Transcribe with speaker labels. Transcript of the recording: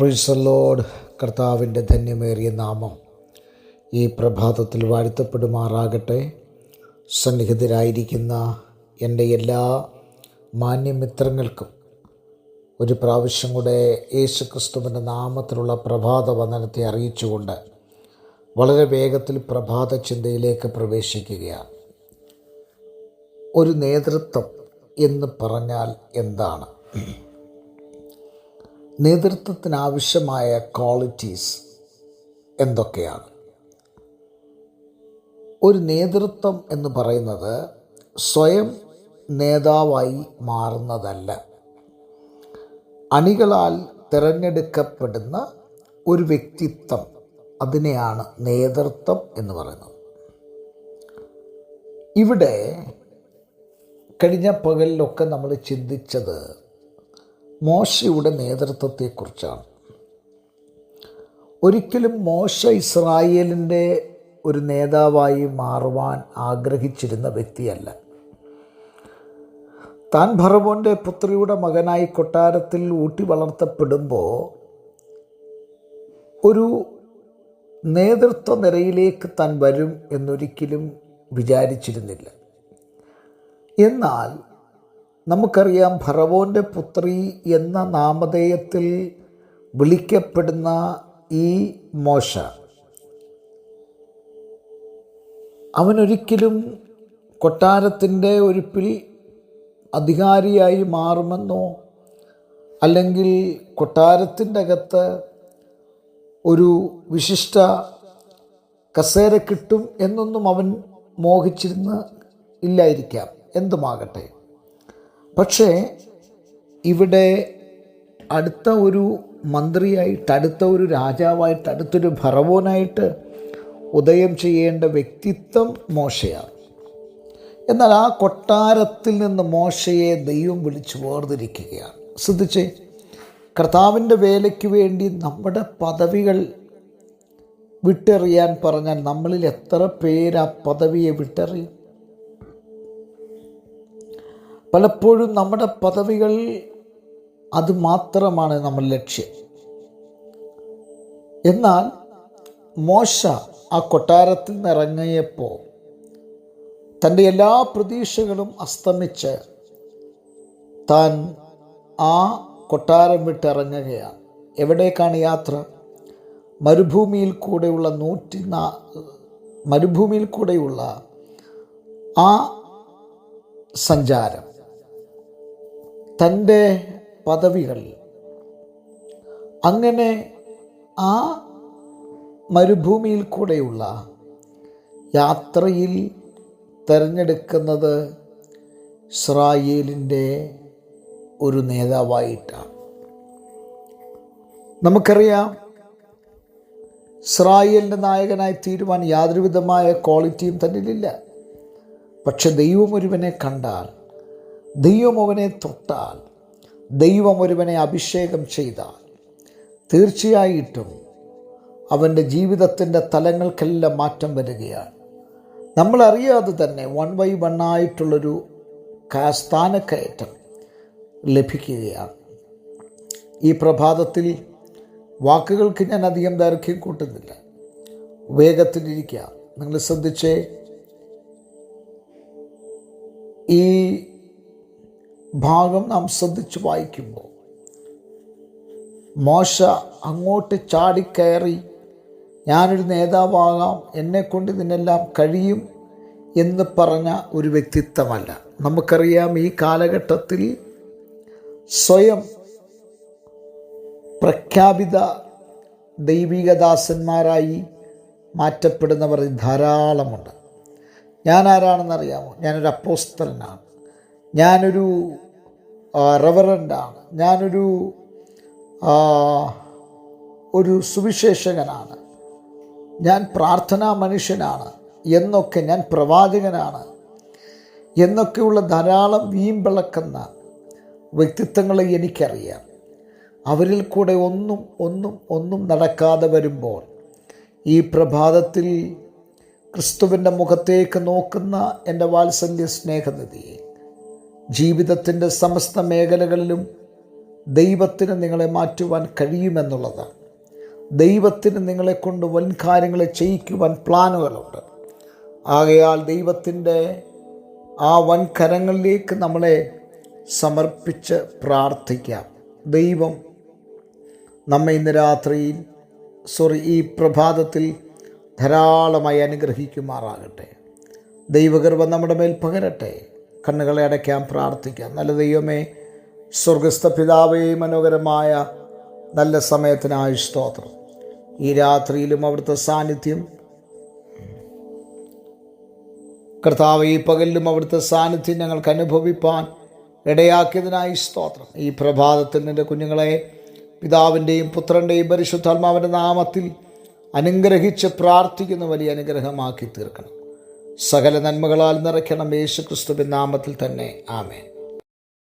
Speaker 1: പ്രിസലോഡ് കർത്താവിന്റെ ധന്യമേറിയ നാമം ഈ പ്രഭാതത്തിൽ വാഴ്ത്തപ്പെടുമാറാകട്ടെ. സന്നിഹിതരായിരിക്കുന്ന എന്റെ എല്ലാ മാന്യമിത്രങ്ങൾക്കും ഒരു പ്രാവശ്യം കൂടെ യേശു ക്രിസ്തുവിന്റെ നാമത്തിലുള്ള പ്രഭാത വന്ദനത്തെ അറിയിച്ചുകൊണ്ട് വളരെ വേഗത്തിൽ പ്രഭാത ചിന്തയിലേക്ക് പ്രവേശിക്കുകയാണ്. ഒരു നേതൃത്വം എന്ന് പറഞ്ഞാൽ എന്താണ്? നേതൃത്വത്തിന് ആവശ്യമായ ക്വാളിറ്റീസ് എന്തൊക്കെയാണ്? ഒരു നേതൃത്വം എന്ന് പറയുന്നത് സ്വയം നേതാവായി മാറുന്നതല്ല. അണികളാൽ തിരഞ്ഞെടുക്കപ്പെടുന്ന ഒരു വ്യക്തിത്വം അതിനെയാണ് നേതൃത്വം എന്ന് പറയുന്നത്. ഇവിടെ കഴിഞ്ഞ പകലിലൊക്കെ നമ്മൾ ചിന്തിച്ചത് മോശയുടെ നേതൃത്വത്തെക്കുറിച്ചാണ്. ഒരിക്കലും മോശ ഇസ്രായേലിന്റെ ഒരു നേതാവായി മാറുവാൻ ആഗ്രഹിച്ചിരുന്ന വ്യക്തിയല്ല. താൻ ഭറവോന്റെ പുത്രിയുടെ മകനായി കൊട്ടാരത്തിൽ ഊട്ടി വളർത്തപ്പെടുമ്പോൾ ഒരു നേതൃത്വ നിരയിലേക്ക് താൻ വരും എന്നൊരിക്കലും വിചാരിച്ചിരുന്നില്ല. എന്നാൽ നമുക്കറിയാം ഭറവോന്റെ പുത്രി എന്ന നാമധേയത്തിൽ വിളിക്കപ്പെടുന്ന ഈ മോശ. അവനൊരിക്കലും കൊട്ടാരത്തിന്റെ ഒരുപ്പിൽ പിൽ അധികാരിയായി മാറുമെന്നോ അല്ലെങ്കിൽ കൊട്ടാരത്തിന്റെ അകത്ത് ഒരു വിശിഷ്ട കസേര കിട്ടും എന്നൊന്നും അവൻ മോഹിച്ചിരുന്ന് ഇല്ലായിരിക്കാം. എന്തുമാകട്ടെ? പക്ഷേ ഇവിടെ അടുത്ത ഒരു മന്ത്രിയായിട്ട് അടുത്ത ഒരു രാജാവായിട്ട് അടുത്തൊരു ഭറവോനായിട്ട് ഉദയം ചെയ്യേണ്ട വ്യക്തിത്വം മോശയാണ്. എന്നാൽ ആ കൊട്ടാരത്തിൽ നിന്ന് മോശയെ ദൈവം വിളിച്ച് വേർതിരിക്കുകയാണ്. ശ്രദ്ധിച്ചേ കർത്താവിന്റെ വേലയ്ക്ക് വേണ്ടി നമ്മുടെ പദവികൾ വിട്ടെറിയാൻ പറഞ്ഞാൽ നമ്മളിൽ എത്ര പേര് ആ പദവിയെ വിട്ടെറിയും? പലപ്പോഴും നമ്മുടെ പദവികൾ അത് മാത്രമാണ് നമ്മൾ ലക്ഷ്യം. എന്നാൽ മോശ ആ കൊട്ടാരത്തിൽ നിന്നിറങ്ങിയപ്പോൾ തന്റെ എല്ലാ പ്രതീക്ഷകളും അസ്തമിച്ച് താൻ ആ കൊട്ടാരം വിട്ടിറങ്ങുകയാണ്. എവിടേക്കാണ് യാത്ര? മരുഭൂമിയിൽ കൂടെയുള്ള നൂറ്റി നാ മരുഭൂമിയിൽ കൂടെയുള്ള ആ സഞ്ചാരം. തന്റെ പദവികൾ. അങ്ങനെ ആ മരുഭൂമിയിൽ കൂടെയുള്ള യാത്രയിൽ തിരഞ്ഞെടുക്കുന്നത് ഇസ്രായേലിന്റെ ഒരു നേതാവായിട്ടാണ്. നമുക്കറിയാം ഇസ്രായേലിന്റെ നായകനായി തീരുവാൻ യാതൊരുവിധമായ ക്വാളിറ്റിയും തന്നിലില്ല പക്ഷെ ദൈവം ഒരുവനെ കണ്ടാൽ ദൈവം അവനെ തൊട്ടാൽ ദൈവം ഒരുവനെ അഭിഷേകം ചെയ്താൽ തീർച്ചയായിട്ടും അവന്റെ ജീവിതത്തിന്റെ തലങ്ങൾക്കെല്ലാം മാറ്റം വരികയാണ്. നമ്മളറിയാതെ തന്നെ വൺ ബൈ വൺ ആയിട്ടുള്ളൊരു സ്ഥാനക്കയറ്റം ലഭിക്കുകയാണ്. ഈ പ്രഭാതത്തിൽ വാക്കുകൾക്ക് ഞാൻ അധികം ദൈർഘ്യം കൂട്ടുന്നില്ല. വേഗത്തിലിരിക്കുക നിങ്ങൾ ശ്രദ്ധിച്ചേ? ഈ ഭാഗം നാം ശ്രദ്ധിച്ച് വായിക്കുമ്പോൾ മോശ അങ്ങോട്ട് ചാടിക്കയറി ഞാനൊരു നേതാവാകാം എന്നെക്കൊണ്ട് ഇതിനെല്ലാം കഴിയും എന്ന് പറഞ്ഞ ഒരു വ്യക്തിത്വമല്ല. നമുക്കറിയാം ഈ കാലഘട്ടത്തിൽ സ്വയം പ്രഖ്യാപിത ദൈവികദാസന്മാരായി മാറ്റപ്പെടുന്നവർ ധാരാളമുണ്ട്. ഞാൻ ആരാണെന്നറിയാമോ ഞാനൊരു അപ്പോസ്തലനാണ്. ഞാനൊരു റവറന്റാണ് ഞാനൊരു ഒരു സുവിശേഷകനാണ്. ഞാൻ പ്രാർത്ഥനാ മനുഷ്യനാണ് എന്നൊക്കെ ഞാൻ പ്രവാചകനാണ് എന്നൊക്കെയുള്ള ധാരാളം വീമ്പിളക്കുന്ന വ്യക്തിത്വങ്ങളെ എനിക്കറിയാം. അവരിൽ കൂടെ ഒന്നും ഒന്നും ഒന്നും നടക്കാതെ വരുമ്പോൾ ഈ പ്രഭാതത്തിൽ ക്രിസ്തുവിന്റെ മുഖത്തേക്ക് നോക്കുന്ന എന്റെ വാത്സല്യ സ്നേഹനിധിയെ ജീവിതത്തിന്റെ സമസ്ത മേഖലകളിലും ദൈവത്തിന് നിങ്ങളെ മാറ്റുവാൻ കഴിയുമെന്നുള്ളതാണ്. ദൈവത്തിന് നിങ്ങളെ കൊണ്ട് വൻ കാര്യങ്ങളെ ചെയ്യിക്കുവാൻ പ്ലാനുകളുണ്ട്. ആകയാൽ ദൈവത്തിന്റെ ആ വൻ കരങ്ങളിലേക്ക് നമ്മളെ സമർപ്പിച്ച് പ്രാർത്ഥിക്കാം. ദൈവം നമ്മെ ഇന്ന് രാത്രിയിൽ സോറി ഈ പ്രഭാതത്തിൽ ധാരാളമായി അനുഗ്രഹിക്കുമാറാകട്ടെ. ദൈവകൃപ നമ്മുടെ മേൽ പകരട്ടെ. കണ്ണുകളെ അടയ്ക്കാൻ പ്രാർത്ഥിക്കാം. നല്ല ദൈവമേ സ്വർഗസ്ഥ പിതാവേ മനോഹരമായ നല്ല സമയത്തിനായി സ്തോത്രം. ഈ രാത്രിയിലും അവിടുത്തെ സാന്നിധ്യം. കർത്താവ് ഈ പകലിലും അവിടുത്തെ സാന്നിധ്യം ഞങ്ങൾക്ക് അനുഭവിപ്പാൻ ഇടയാക്കിയതിനായി സ്തോത്രം. ഈ പ്രഭാതത്തിൽ നിന്റെ കുഞ്ഞുങ്ങളെ പിതാവിന്റെയും പുത്രന്റെയും പരിശുദ്ധാത്മാവിന്റെ നാമത്തിൽ അനുഗ്രഹിച്ച് പ്രാർത്ഥിക്കുന്ന വലിയ അനുഗ്രഹമാക്കി തീർക്കണം. സകല നന്മകളാൽ നിറയ്ക്കണം യേശു ക്രിസ്തുവിൻ നാമത്തിൽ തന്നെ. ആമേൻ.